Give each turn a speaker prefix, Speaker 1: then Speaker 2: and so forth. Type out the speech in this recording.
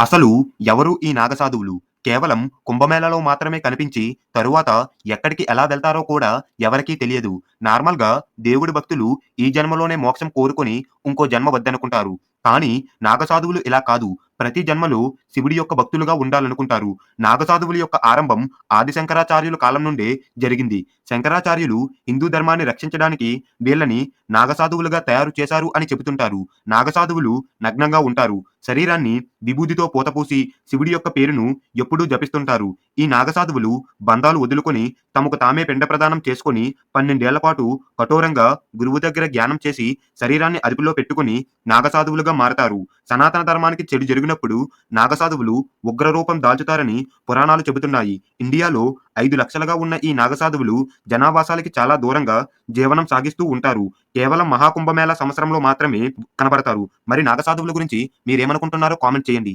Speaker 1: అసలు ఎవరు ఈ నాగసాధువులు? కేవలం కుంభమేళాలో మాత్రమే కనిపించి, తరువాత ఎక్కడికి ఎలా వెళ్తారో కూడా ఎవరికీ తెలియదు. నార్మల్‌గా దేవుడి భక్తులు ఈ జన్మలోనే మోక్షం కోరుకొని ఇంకో జన్మ వద్దనుకుంటారు. కానీ నాగసాధువులు ఇలా కాదు. ప్రతి జన్మలో శివుడి యొక్క భక్తులుగా ఉండాలనుకుంటారు. నాగసాధువుల యొక్క ఆరంభం ఆది శంకరాచార్యుల కాలం నుండే జరిగింది. శంకరాచార్యులు హిందూ ధర్మాన్ని రక్షించడానికి వీళ్ళని నాగసాధువులుగా తయారు చేశారు అని చెబుతుంటారు. నాగసాధువులు నగ్నంగా ఉంటారు. శరీరాన్ని విభూతితో పూతపూసి శివుడి యొక్క పేరును ఎప్పుడూ జపిస్తుంటారు. ఈ నాగసాధువులు బంధాలు వదులుకొని తమకు తామే పిండ ప్రదానం చేసుకొని పన్నెండేళ్ళ పాటు కఠోరంగా గురువు దగ్గర ధ్యానం చేసి శరీరాన్ని అదుపులో పెట్టుకొని నాగసాధువులుగా మారతారు. సనాతన ధర్మానికి చెడు జరుగు జరిగినప్పుడు నాగసాధువులు ఉగ్రరూపం దాల్చుతారని పురాణాలు చెబుతున్నాయి. ఇండియాలో ఐదు లక్షలుగా ఉన్న ఈ నాగసాధువులు జనావాసాలకి చాలా దూరంగా జీవనం సాగిస్తూ ఉంటారు. కేవలం మహాకుంభమేళ సంవత్సరంలో మాత్రమే కనబడతారు. మరి నాగసాధువుల గురించి మీరేమనుకుంటున్నారో కామెంట్ చేయండి.